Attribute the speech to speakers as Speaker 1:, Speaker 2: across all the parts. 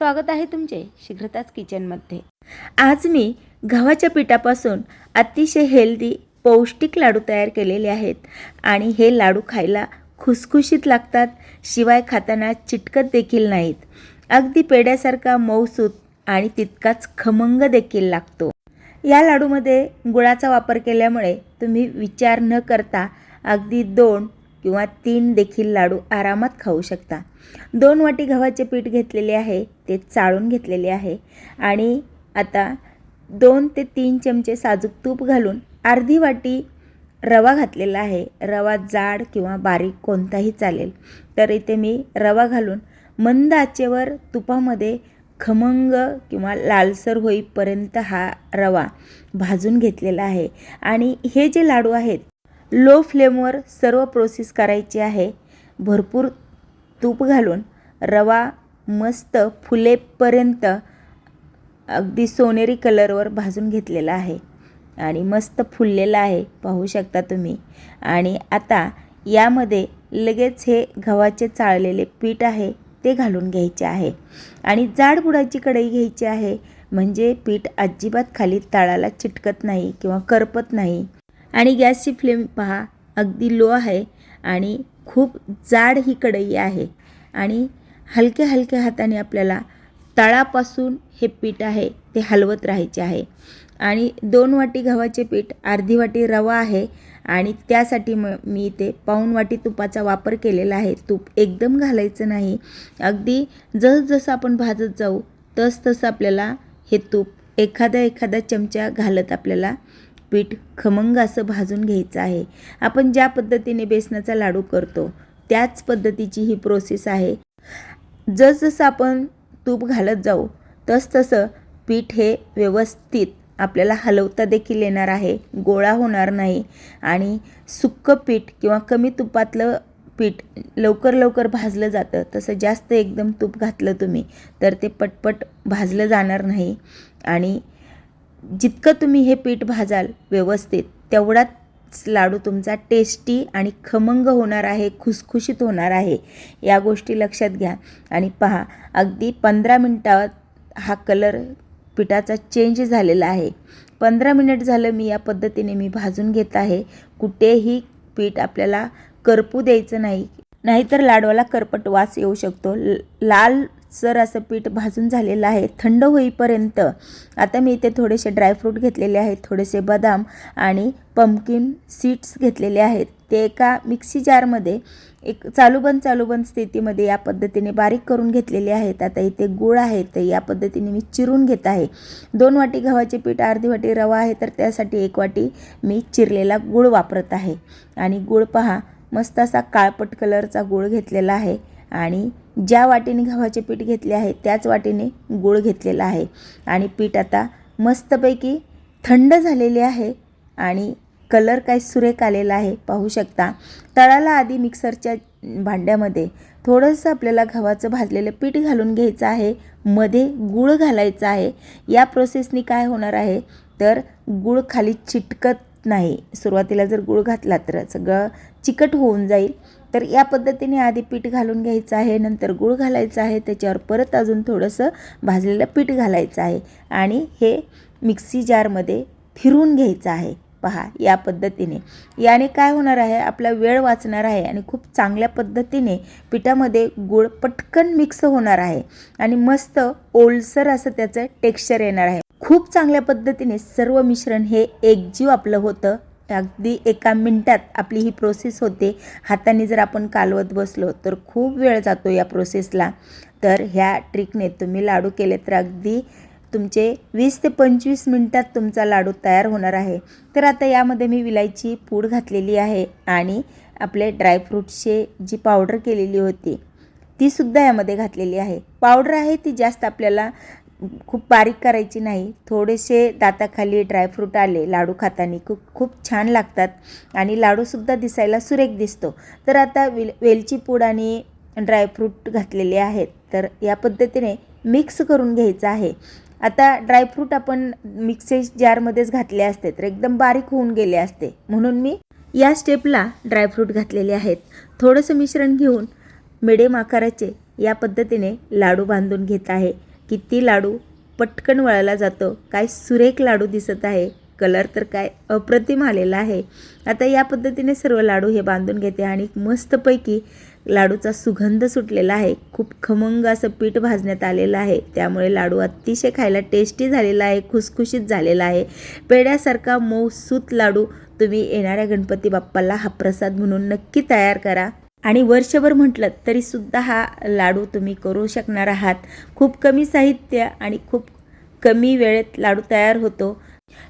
Speaker 1: स्वागत आहे तुमचे शीघ्रताच किचनमध्ये. आज मी गव्हाच्या पिठापासून अतिशय हेल्दी पौष्टिक लाडू तयार केलेले आहेत आणि हे लाडू खायला खुसखुशीत लागतात शिवाय खाताना चिटकत देखील नाहीत. अगदी पेड्यासारखा मऊसूत आणि तितकाच खमंग देखील लागतो. या लाडूमध्ये गुळाचा वापर केल्यामुळे तुम्ही विचार न करता अगदी दोन किंवा तीन देखील लाडू आरामात खाऊ शकता. दोन वाटी गव्हाचे पीठ घेतलेले आहे ते चाळून घेतलेले आहे. आणि आता दोन ते तीन चमचे साजूक तूप घालून अर्धी वाटी रवा घातलेला आहे. रवा जाड किंवा बारीक कोणताही चालेल. तर इथे मी रवा घालून मंद आचेवर तुपामध्ये खमंग किंवा लालसर होईपर्यंत हा रवा भाजून घेतलेला आहे. आणि हे जे लाडू आहेत लो फ्लेमवर सर्व प्रोसेस करायची आहे. भरपूर तूप घालून रवा मस्त फुलेपर्यंत अगदी सोनेरी कलरवर भाजून घेतलेला आहे. आणि मस्त फुललेला आहे पाहू शकता तुम्ही. आणि आता यामध्ये लगेच हे गव्हाचे चाळलेले पीठ आहे ते घालून घ्यायचे आहे. आणि जाड बुडाची कढई घ्यायची आहे म्हणजे पीठ अजिबात खाली तळाला चिटकत नाही किंवा करपत नाही. आणि गॅसची फ्लेम पहा अगदी लो आहे आणि खूप जाड ही कढई आहे. आणि हलक्या हलक्या हाताने आपल्याला तळापासून हे पीठ आहे ते हलवत राहायचे आहे. आणि दोन वाटी गव्हाचे पीठ अर्धी वाटी रवा आहे आणि त्यासाठी म मी इथे पाऊण वाटी तुपाचा वापर केलेला आहे. तूप एकदम घालायचं नाही. अगदी जसजसं आपण भाजत जाऊ तसतसं आपल्याला हे तूप एखादा एखादा चमचा घालत आपल्याला पीठ खमंग असं भाजून घ्यायचं आहे. आपण ज्या पद्धतीने बेसनाचा लाडू करतो त्याच पद्धतीची ही प्रोसेस आहे. जसजसं आपण तूप घालत जाऊ तसतसं पीठ हे व्यवस्थित आपल्याला हलवता देखील येणार आहे गोळा होणार नाही. आणि सुक्कं पीठ किंवा कमी तुपातलं पीठ लवकर लवकर भाजलं जातं. तसं जास्त एकदम तूप घातलं तुम्ही तर ते पटपट भाजलं जाणार नाही. आणि जितकं तुम्ही हे पीठ भाजाल व्यवस्थित तेवढाच लाडू तुमचा टेस्टी आणि खमंग होणार आहे खुसखुशीत होणार आहे. या गोष्टी लक्षात घ्या. आणि पहा अगदी पंधरा मिनटात हा कलर पिठाचा चेंज झालेला आहे. पंधरा मिनिट झालं मी या पद्धतीने मी भाजून घेत आहे. कुठेही पीठ आपल्याला करपू द्यायचं नाही. नाहीतर लाडवाला करपट वास येऊ शकतो. लाल सर असं पीठ भाजून झालेलं आहे. थंड होईपर्यंत आता मी इथे थोडेसे ड्रायफ्रूट घेतलेले आहेत. थोडेसे बदाम आणि पम्पकिन सीड्स घेतलेले आहेत. ते एका मिक्सी जारमध्ये एक चालूबंद चालूबंद स्थितीमध्ये या पद्धतीने बारीक करून घेतलेले आहेत. आता इथे गुळ आहे तर या पद्धतीने मी चिरून घेत आहे. दोन वाटी गव्हाचे पीठ अर्धी वाटी रवा आहे तर त्यासाठी एक वाटी मी चिरलेला गुळ वापरत आहे. आणि गुळ पहा मस्त असा काळपट कलरचा गुळ घेतलेला आहे आणि ज्या वाटीने गव्हाचे पीठ घेतले आहे त्याच वाटीने गुळ घेतलेला आहे. आणि पीठ आता मस्तपैकी थंड झालेले आहे आणि कलर काय सुरेख आलेला आहे पाहू शकता. तळाला आधी मिक्सरच्या भांड्यामध्ये थोडंसं आपल्याला गव्हाचं भाजलेलं पीठ घालून घ्यायचं आहे मध्ये गूळ घालायचं आहे. या प्रोसेसनी काय होणार आहे? तर गूळ खाली चिटकत नाही. सुरुवातीला जर गूळ घातला तर सगळं चिकट होऊन जाईल. तर या पद्धतीने आधी पीठ घालून घ्यायचं आहे. नंतर गूळ घालायचं आहे. त्याच्यावर परत अजून थोडंसं भाजलेलं पीठ घालायचं आहे. आणि हे मिक्सी जारमध्ये फिरून घ्यायचं आहे. पहा या पद्धतीने. याने काय होणार आहे? आपला वेळ वाचणार आहे आणि खूप चांगल्या पद्धतीने पिठामध्ये गूळ पटकन मिक्स होणार आहे. आणि मस्त ओलसर असं त्याचं टेक्स्चर येणार आहे. खूप चांगल्या पद्धतीने सर्व मिश्रण हे एकजीव आपलं होतं. अगदी एका मिनटात आपली ही प्रोसेस होते. हाताने जर आपण कालवत बसलो तर खूप वेळ जातो या प्रोसेसला तर ह्या ट्रिकने तुम्ही लाडू केले तर अगदी तुमचे वीस ते पंचवीस मिनटात तुमचा लाडू तयार होणार आहे. तर आता यामध्ये मी विलायची पूड घातलेली आहे आणि आपले ड्रायफ्रूटचे जी पावडर केलेली होती तीसुद्धा यामध्ये घातलेली आहे. पावडर आहे ती जास्त आपल्याला खूप बारीक करायची नाही. थोडेसे दाताखाली ड्रायफ्रूट आले लाडू खाताना खूप खूप छान लागतात आणि लाडूसुद्धा दिसायला सुरेख दिसतो. तर आता वेल वेलची पूड आणि ड्रायफ्रूट घातलेले आहेत. तर या पद्धतीने मिक्स करून घ्यायचं आहे. आता ड्रायफ्रूट आपण मिक्सी जारमध्येच घातले असते तर एकदम बारीक होऊन गेले असते. म्हणून मी या स्टेपला ड्रायफ्रूट घातलेले आहेत. थोडंसं मिश्रण घेऊन मिडियम आकाराचे या पद्धतीने लाडू बांधून घेत आहे. किती लाडू पटकन वळायला जातो काय सुरेख लाडू दिसत आहे कलर तर काय अप्रतिम आलेला आहे. आता या पद्धतीने सर्व लाडू हे बांधून घेते आणि मस्तपैकी लाडूचा सुगंध सुटलेला आहे. खूप खमंग असं पीठ भाजण्यात आलेलं आहे. त्यामुळे लाडू अतिशय खायला टेस्टी झालेला आहे खुसखुशीत झालेला आहे. पेड्यासारखा मऊसूत लाडू तुम्ही येणाऱ्या गणपती बाप्पाला हा प्रसाद म्हणून नक्की तयार करा. आणि वर्षभर म्हटलं तरीसुद्धा हा लाडू तुम्ही करू शकणार आहात. खूप कमी साहित्य आणि खूप कमी वेळेत लाडू तयार होतो.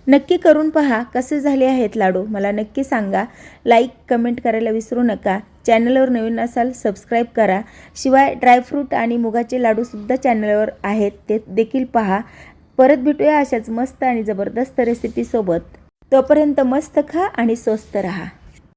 Speaker 1: नक्की करून पहा कसे झाले आहेत लाडू. मला नक्की सांगा. लाईक कमेंट करायला विसरू नका. चॅनलवर नवीन असाल सबस्क्राईब करा. शिवाय ड्रायफ्रूट आणि मुगाचे लाडूसुद्धा चॅनलवर आहेत ते देखील पहा. परत भेटूया अशाच मस्त आणि जबरदस्त रेसिपीसोबत तोपर्यंत मस्त खा आणि स्वस्त रहा.